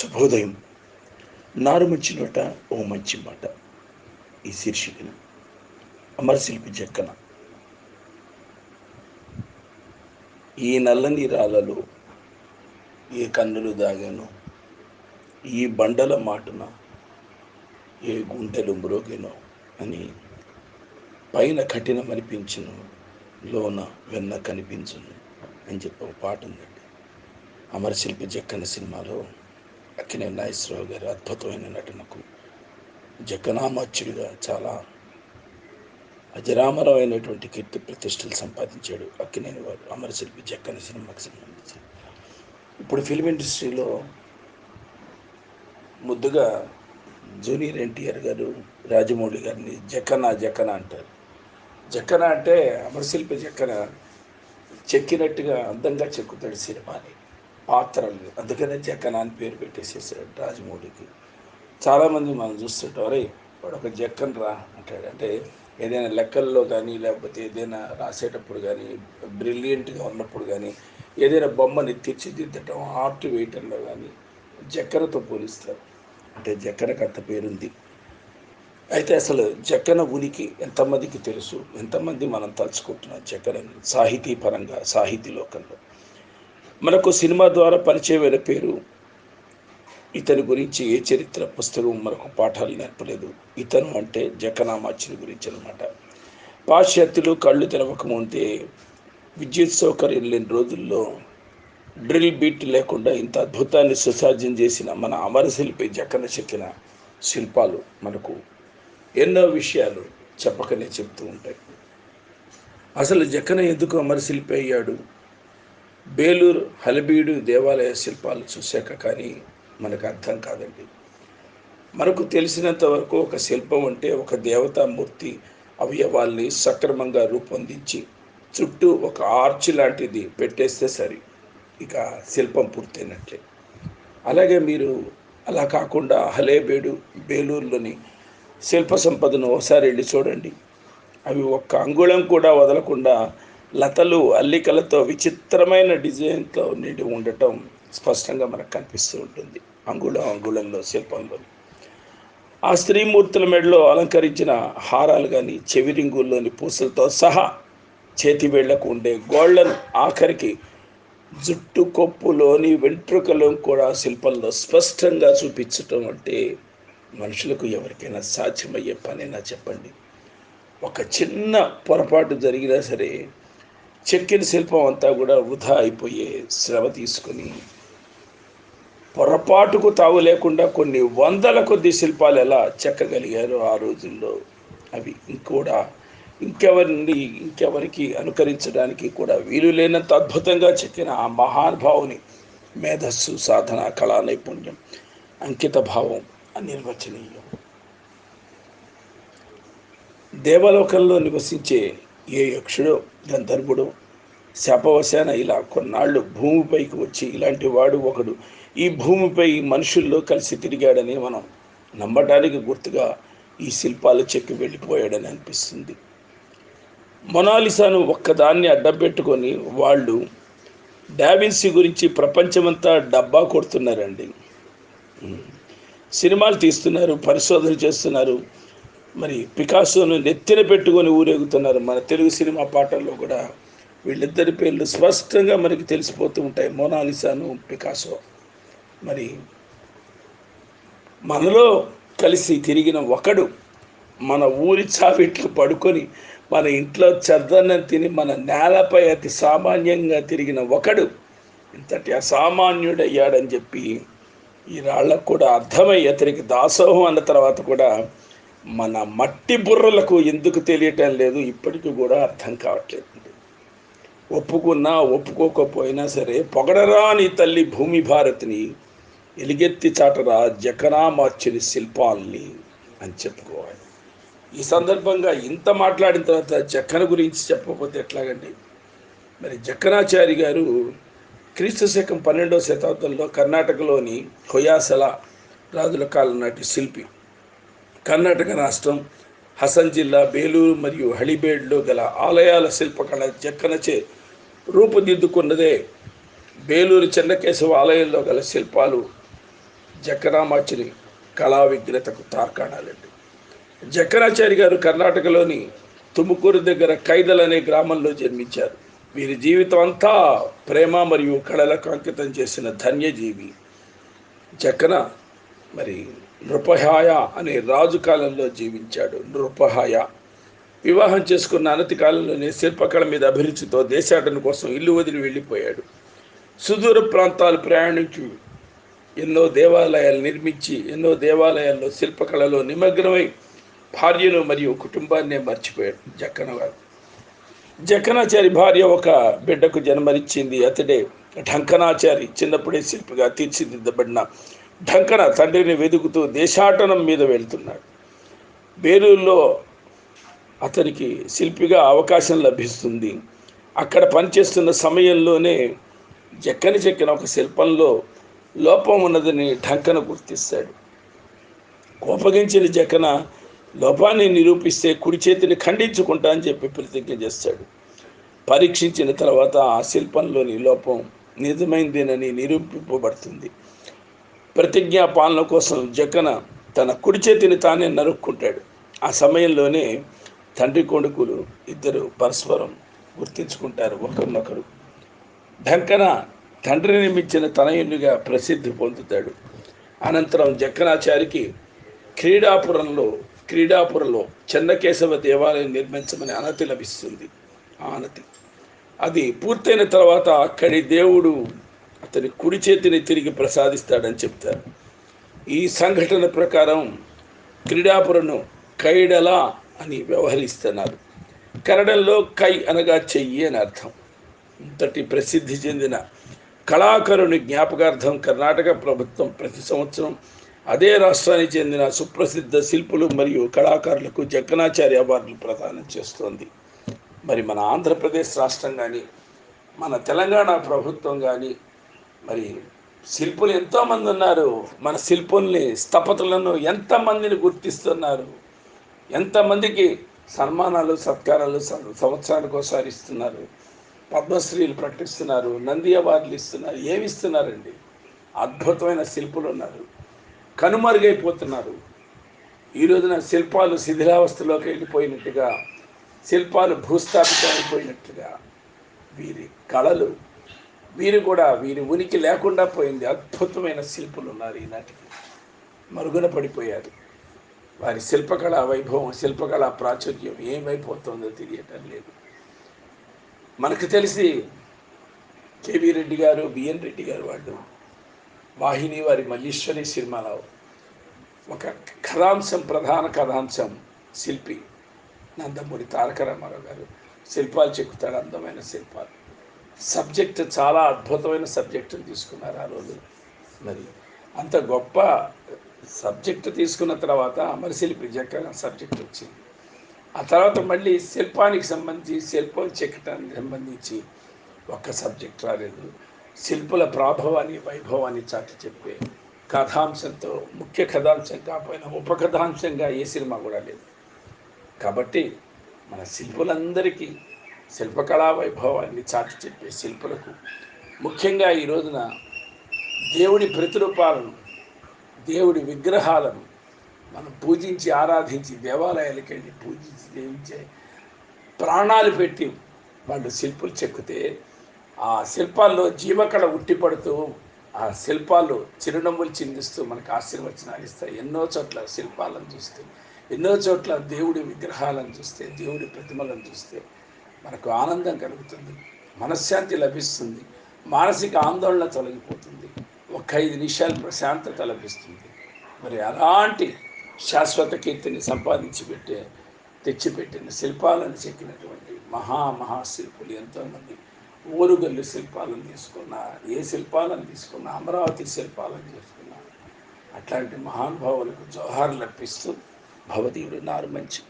శుభోదయం నారు మంచి నోట ఓ మంచి మాట. ఈ శీర్షికను అమరశిల్పి జక్కన. ఈ నల్లని రాళ్ళలో ఏ కన్నులు దాగాను ఈ బండల మాటున ఏ గుండెలు మ్రోగెనో అని పైన కఠినమనిపించును లోన వెన్న కనిపించును అని చెప్పి ఒక పాట ఉందండి. అమరశిల్పి జక్కన సినిమాలో అక్కినే నాగేశ్వరరావు గారు అద్భుతమైన నటనకు జగనామాచ్యుడిగా చాలా అజరామరమైనటువంటి కీర్తి ప్రతిష్టలు సంపాదించాడు అక్కినేని వారు. అమరశిల్పి జక్కన సినిమాకి సంబంధించి. ఇప్పుడు ఫిల్మ్ ఇండస్ట్రీలో ముద్దుగా జూనియర్ ఎన్టీఆర్ గారు రాజమౌళి గారిని జక్కన జక్కన అంటారు. జక్కన అంటే అమరశిల్పి జక్కన చెక్కినట్టుగా అందంగా చెక్కుతాడు సినిమాని. పాత్రలు అందుకనే జక్కన అని పేరు పెట్టేసేసాడు రాజమౌళికి. చాలామంది మనం చూస్తుంటాం వాడు ఒక జక్కన్ రా అంటాడు. అంటే ఏదైనా లెక్కల్లో కానీ లేకపోతే ఏదైనా రాసేటప్పుడు కానీ బ్రిలియంట్గా ఉన్నప్పుడు కానీ ఏదైనా బొమ్మని తీర్చిదిద్దటం ఆర్ట్ వేయటంలో కానీ జక్కనతో పోలిస్తారు. అంటే జక్కనకు అంత పేరుంది. అయితే అసలు జక్కన ఉనికి ఎంతమందికి తెలుసు? ఎంతమంది మనం తలుచుకుంటున్నాం జక్కనని? సాహితీ పరంగా సాహితీ లోకంలో. మనకు సినిమా ద్వారా పరిచయమైన పేరు. ఇతని గురించి ఏ చరిత్ర పుస్తకం మనకు పాఠాలు నేర్పలేదు. ఇతను అంటే జక్కనామాచిని గురించి అనమాట పాశ్చాత్యులు కళ్ళు తెరవకముందే విద్యుత్ సౌకర్యం లేని రోజుల్లో డ్రిల్ బీట్ లేకుండా ఇంత అద్భుతాన్ని సుసాధ్యం చేసిన మన అమరశిల్పి జక్కన చెక్కిన శిల్పాలు మనకు ఎన్నో విషయాలు చెప్పకనే చెప్తూ ఉంటాయి. అసలు జక్కన ఎందుకు అమరశిల్పి అయ్యాడు? బేలూరు హలబీడు దేవాలయ శిల్పాలు చూశాక కానీ మనకు అర్థం కాదండి. మనకు తెలిసినంత వరకు ఒక శిల్పం అంటే ఒక దేవతామూర్తి అవయవాల్ని సక్రమంగా రూపొందించి చుట్టూ ఒక ఆర్చ్ లాంటిది పెట్టేస్తే సరి. ఇక శిల్పం పూర్తయినట్లే. అలాగే మీరు అలా కాకుండా హలేబేడు బేలూరులోని శిల్ప సంపదను ఒకసారి వెళ్ళి చూడండి. అవి ఒక్క అంగుళం కూడా వదలకుండా లతలు అల్లికలతో విచిత్రమైన డిజైన్తో నిండి ఉండటం స్పష్టంగా మనకు కనిపిస్తూ ఉంటుంది. అంగుళం అంగుళంలో శిల్పంలో. ఆ స్త్రీమూర్తుల మెడలో అలంకరించిన హారాలు కానీ చెవిరింగుల్లోని పూసలతో సహా చేతి వేళ్ళకు ఉండే గోళ్ళను ఆఖరికి జుట్టు కొప్పులోని వెంట్రుకలు కూడా శిల్పంలో స్పష్టంగా చూపించటం అంటే మనుషులకు ఎవరికైనా సాధ్యమయ్యే పనైనా చెప్పండి? ఒక చిన్న పొరపాటు జరిగినా సరే చెక్కిన శిల్పం అంతా కూడా వృధా అయిపోయే శ్రమ తీసుకుని పొరపాటుకు తావు లేకుండా కొన్ని వందల కొద్ది శిల్పాలు ఎలా చెక్కగలిగారు ఆ రోజుల్లో అవి ఇంకూడా ఇంకెవరిని ఇంకెవరికి అనుకరించడానికి కూడా వీలు లేనంత అద్భుతంగా చెక్కిన ఆ మహానుభావుని మేధస్సు సాధన కళా నైపుణ్యం అంకిత భావం అనిర్వచనీయం. దేవలోకంలో నివసించే ఏ యక్షుడో గంధర్వుడో శాపవశాన ఇలా కొన్నాళ్ళు భూమిపైకి వచ్చి ఇలాంటి వాడు ఒకడు. ఈ భూమిపై మనుషుల్లో కలిసి తిరిగాడని మనం నమ్మటానికి గుర్తుగా ఈ శిల్పాలు చెక్కి వెళ్ళిపోయాడని అనిపిస్తుంది. మొనాలిసాను ఒక్కదాన్ని అడ్డం పెట్టుకొని వాళ్ళు డావిన్సీ గురించి ప్రపంచమంతా డబ్బా కొడుతున్నారండి. సినిమాలు తీస్తున్నారు పరిశోధన చేస్తున్నారు. మరి పికాసోను నెత్తిన పెట్టుకొని ఊరేగుతున్నారు. మన తెలుగు సినిమా పాటల్లో కూడా వీళ్ళిద్దరి పేర్లు స్పష్టంగా మనకి తెలిసిపోతూ ఉంటాయి. మోనాలిసాను పికాసో. మరి మనలో కలిసి తిరిగిన ఒకడు మన ఊరి చావిట్లు పడుకొని మన ఇంట్లో చెద్దన్నం తిని మన నేలపై అతి సామాన్యంగా తిరిగిన ఒకడు ఇంతటి అసామాన్యుడయ్యాడని చెప్పి ఈ రాళ్ళకు కూడా అర్థమై అతనికి దాసోహం అన్న తర్వాత కూడా మన మట్టి బుర్రలకు ఎందుకు తెలియటం లేదు ఇప్పటికీ కూడా అర్థం కావట్లేదు. ఒప్పుకున్నా ఒప్పుకోకపోయినా సరే పొగడరాని తల్లి భూమి భారతిని ఎలుగెత్తి చాటరా జకనా మార్చిన శిల్పాల్ని అని చెప్పుకోవాలి. ఈ సందర్భంగా ఇంత మాట్లాడిన తర్వాత జక్కన గురించి చెప్పకపోతే ఎట్లాగండి? మరి జక్కనాచారి గారు క్రీస్తు శకం పన్నెండవ శతాబ్దంలో కర్ణాటకలోని హొయాసల రాజుల కాలం నాటి శిల్పి. కర్ణాటక రాష్ట్రం హసన్ జిల్లా బేలూరు మరియు హళిబేడ్లో గల ఆలయాల శిల్పకళ జక్కనచే రూపుదిద్దుకున్నదే బేలూరు చెన్నకేశవ ఆలయంలో గల శిల్పాలు జక్కరామాచురి కళా విఘ్నతకు తార్కాణాలండి. జక్కరాచారి గారు కర్ణాటకలోని తుముకూరు దగ్గర కైదల్ అనే గ్రామంలో జన్మించారు. వీరి జీవితం అంతా ప్రేమ మరియు కళలకు అంకితం చేసిన ధన్యజీవి జక్కన. మరి నృపహాయ అనే రాజు కాలంలో జీవించాడు. నృపహాయ. వివాహం చేసుకున్న అనతి కాలంలోనే శిల్పకళ మీద అభిరుచితో దేశాటన కోసం ఇల్లు వదిలి వెళ్ళిపోయాడు. సుదూర ప్రాంతాలు ప్రయాణించి. ఎన్నో దేవాలయాలు నిర్మించి ఎన్నో దేవాలయాల్లో శిల్పకళలో నిమగ్నమై భార్యను మరియు కుటుంబాన్నే మర్చిపోయాడు జక్కన జక్కనాచారి భార్య ఒక బిడ్డకు జన్మనిచ్చింది. అతడే ఢంకనాచారి. చిన్నప్పుడే శిల్పిగా తీర్చిదిద్దబడిన ఢంకన తండ్రిని వెతుకుతూ దేశాటనం మీద వెళ్తున్నాడు. బేలూరులో అతనికి శిల్పిగా అవకాశం లభిస్తుంది. అక్కడ పనిచేస్తున్న సమయంలోనే జక్కని చెక్కిన ఒక శిల్పంలో లోపం ఉన్నదని ఢంకన గుర్తిస్తాడు. కోపగించిన జకన లోపాన్ని నిరూపిస్తే కుడి చేతిని ఖండించుకుంటా అని చెప్పి ప్రతిజ్ఞ చేస్తాడు. పరీక్షించిన తర్వాత ఆ శిల్పంలోని లోపం నిజమైందేనని నిరూపింపబడుతుంది. ప్రతిజ్ఞా పాలన కోసం జక్కన తన కుడి చేతిని తానే నరుక్కుంటాడు. ఆ సమయంలోనే తండ్రి కొడుకులు ఇద్దరు పరస్పరం గుర్తించుకుంటారు ఒకరినొకరు. ఢంకన తండ్రిని మించిన తనయునిగా ప్రసిద్ధి పొందుతాడు. అనంతరం జక్కనాచారికి క్రీడాపురంలో క్రీడాపురంలో చెన్నకేశవ దేవాలయం నిర్మించమని అనతి లభిస్తుంది. ఆ అనతి అది పూర్తయిన తర్వాత అక్కడి దేవుడు అతని కుడి చేతిని తిరిగి ప్రసాదిస్తాడని చెప్తారు. ఈ సంఘటన ప్రకారం క్రీడాపురను కైడల అని వ్యవహరిస్తున్నారు. కన్నడంలో కై అనగా చెయ్యి అని అర్థం. ఇంతటి ప్రసిద్ధి చెందిన కళాకారుని జ్ఞాపకార్థం కర్ణాటక ప్రభుత్వం ప్రతి సంవత్సరం అదే రాష్ట్రానికి చెందిన సుప్రసిద్ధ శిల్పులు మరియు కళాకారులకు జక్కనాచార్య అవార్డులు ప్రదానం చేస్తోంది. మరి మన ఆంధ్రప్రదేశ్ రాష్ట్రం కానీ మన తెలంగాణ ప్రభుత్వం కానీ మరి శిల్పులు ఎంతోమంది ఉన్నారు. మన శిల్పుల్ని స్థపతులను ఎంతమందిని గుర్తిస్తున్నారు. ఎంతమందికి సన్మానాలు సత్కారాలు సం- సంవత్సరానికి ఒకసారి ఇస్తున్నారు. పద్మశ్రీలు ప్రకటిస్తున్నారు నంది అవార్డులు ఇస్తున్నారు ఏమి ఇస్తున్నారండి అద్భుతమైన శిల్పులు ఉన్నారు. కనుమరుగైపోతున్నారు. ఈ రోజున శిల్పాలు శిథిలావస్థలోకి వెళ్ళిపోయినట్టుగా శిల్పాలు భూస్థాపితం అయిపోయినట్టుగా వీరి కళలు వీరు కూడా వీరి ఉనికి లేకుండా పోయింది. అద్భుతమైన శిల్పులు ఉన్నారు ఈనాటికి. మరుగున పడిపోయారు. వారి శిల్పకళ వైభవం శిల్పకళ ప్రాచుర్యం ఏమైపోతుందో తెలియటం లేదు. మనకు తెలిసి కేవీ రెడ్డి గారు బిఎన్ రెడ్డి గారు వాళ్ళు వాహిని వారి మల్లీశ్వరి సినిమాలో ఒక కథాంశం ప్రధాన కథాంశం శిల్పి నందమూరి తారక రామారావు గారు. శిల్పాలు చెక్కుతాడు అందమైన శిల్పాలు. సబ్జెక్ట్ చాలా అద్భుతమైన సబ్జెక్టుని తీసుకున్నారు ఆ రోజు. మరి అంత గొప్ప సబ్జెక్ట్ తీసుకున్న తర్వాత అమరశిల్పి జక్క సబ్జెక్ట్ వచ్చింది. ఆ తర్వాత మళ్ళీ శిల్పానికి సంబంధించి శిల్పం చెక్కటానికి సంబంధించి ఒక్క సబ్జెక్ట్ రాలేదు. శిల్పుల ప్రాభవాన్ని వైభవాన్ని చాటి చెప్పే కథాంశంతో ముఖ్య కథాంశం కాకపోయినా ఉపకథాంశంగా ఏ సినిమా కూడా లేదు. కాబట్టి మన శిల్పులందరికీ శిల్పకళా వైభవాన్ని చాటి చెప్పే శిల్పులకు ముఖ్యంగా ఈ రోజున దేవుడి ప్రతిరూపాలను దేవుడి విగ్రహాలను మనం పూజించి ఆరాధించి దేవాలయాలకు వెళ్ళి పూజించి దేవించే ప్రాణాలు పెట్టి వాళ్ళు శిల్పులు చెక్కితే ఆ శిల్పాల్లో జీవకళ ఉట్టిపడుతూ ఆ శిల్పాలు చిరునవ్వులు చిందిస్తూ మనకు ఆశీర్వచనాలు ఇస్తాయి. ఎన్నో చోట్ల శిల్పాలను చూస్తే ఎన్నో చోట్ల దేవుడి విగ్రహాలను చూస్తే దేవుడి ప్రతిమలను చూస్తే మనకు ఆనందం కలుగుతుంది మనశ్శాంతి లభిస్తుంది మానసిక ఆందోళన తొలగిపోతుంది ఒక ఐదు నిమిషాలు ప్రశాంతత లభిస్తుంది. మరి అలాంటి శాశ్వత కీర్తిని సంపాదించి పెట్టే తెచ్చిపెట్టిన శిల్పాలను చెక్కినటువంటి మహా మహాశిల్పులు ఎంతోమంది ఊరుగల్లు శిల్పాలను తీసుకున్నా ఏ శిల్పాలను తీసుకున్నా అమరావతి శిల్పాలను తీసుకున్నా అట్లాంటి మహానుభావులకు జోహార్లు అర్పిస్తూ భవదీయుడు నారు మంచి